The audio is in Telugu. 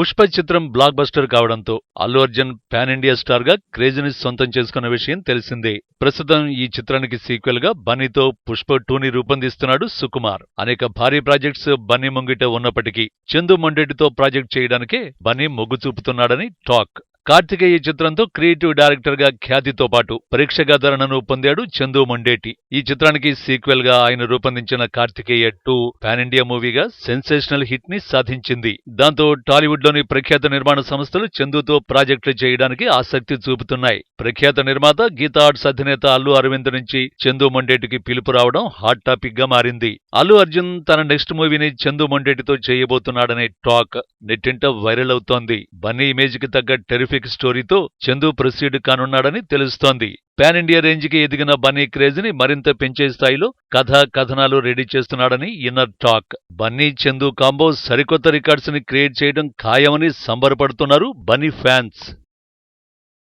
పుష్ప చిత్రం బ్లాక్ బస్టర్ కావడంతో అల్లు అర్జున్ పాన్ ఇండియా స్టార్గా క్రేజీని సొంతం చేసుకున్న విషయం తెలిసిందే. ప్రస్తుతం ఈ చిత్రానికి సీక్వెల్గా బన్నీతో పుష్ప టూని రూపొందిస్తున్నాడు సుకుమార్. అనేక భారీ ప్రాజెక్ట్స్ బన్నీ ముంగిట ఉన్నప్పటికీ చందు మొండెడ్డితో ప్రాజెక్ట్ చేయడానికే బన్నీ మొగ్గు చూపుతున్నాడని టాక్. కార్తికేయ చిత్రంతో క్రియేటివ్ డైరెక్టర్గా ఖ్యాతితో పాటు ప్రేక్షకాదరణను పొందాడు చందు మొండేటి. ఈ చిత్రానికి సీక్వెల్గా ఆయన రూపొందించిన కార్తికేయ టూ పాన్ ఇండియా మూవీగా సెన్సేషనల్ హిట్ని సాధించింది. దాంతో టాలీవుడ్లోని ప్రఖ్యాత నిర్మాణ సంస్థలు చందుతో ప్రాజెక్టులు చేయడానికి ఆసక్తి చూపుతున్నాయి. ప్రఖ్యాత నిర్మాత గీతా ఆర్ట్స్ అధినేత అల్లు అరవింద్ నుంచి చందు మొండేటికి పిలుపు రావడం హాట్ టాపిక్గా మారింది. అల్లు అర్జున్ తన నెక్స్ట్ మూవీని చందు మొండేటితో చేయబోతున్నాడనే టాక్ నెట్టింట వైరల్ అవుతోంది. బన్నీ ఇమేజ్కి తగ్గ టెరిఫిక్ స్టోరీతో చందు ప్రొసీడ్ కానున్నాడని తెలుస్తోంది. పాన్ ఇండియా రేంజ్కి ఎదిగిన బన్నీ క్రేజ్ని మరింత పెంచే స్థాయిలో కథ కథనాలు రెడీ చేస్తున్నాడని inner talk Bunny Chandu combo సరికొత్త రికార్డ్స్ని క్రియేట్ చేయడం ఖాయమని సంబరపడుతున్నారు బన్నీ ఫ్యాన్స్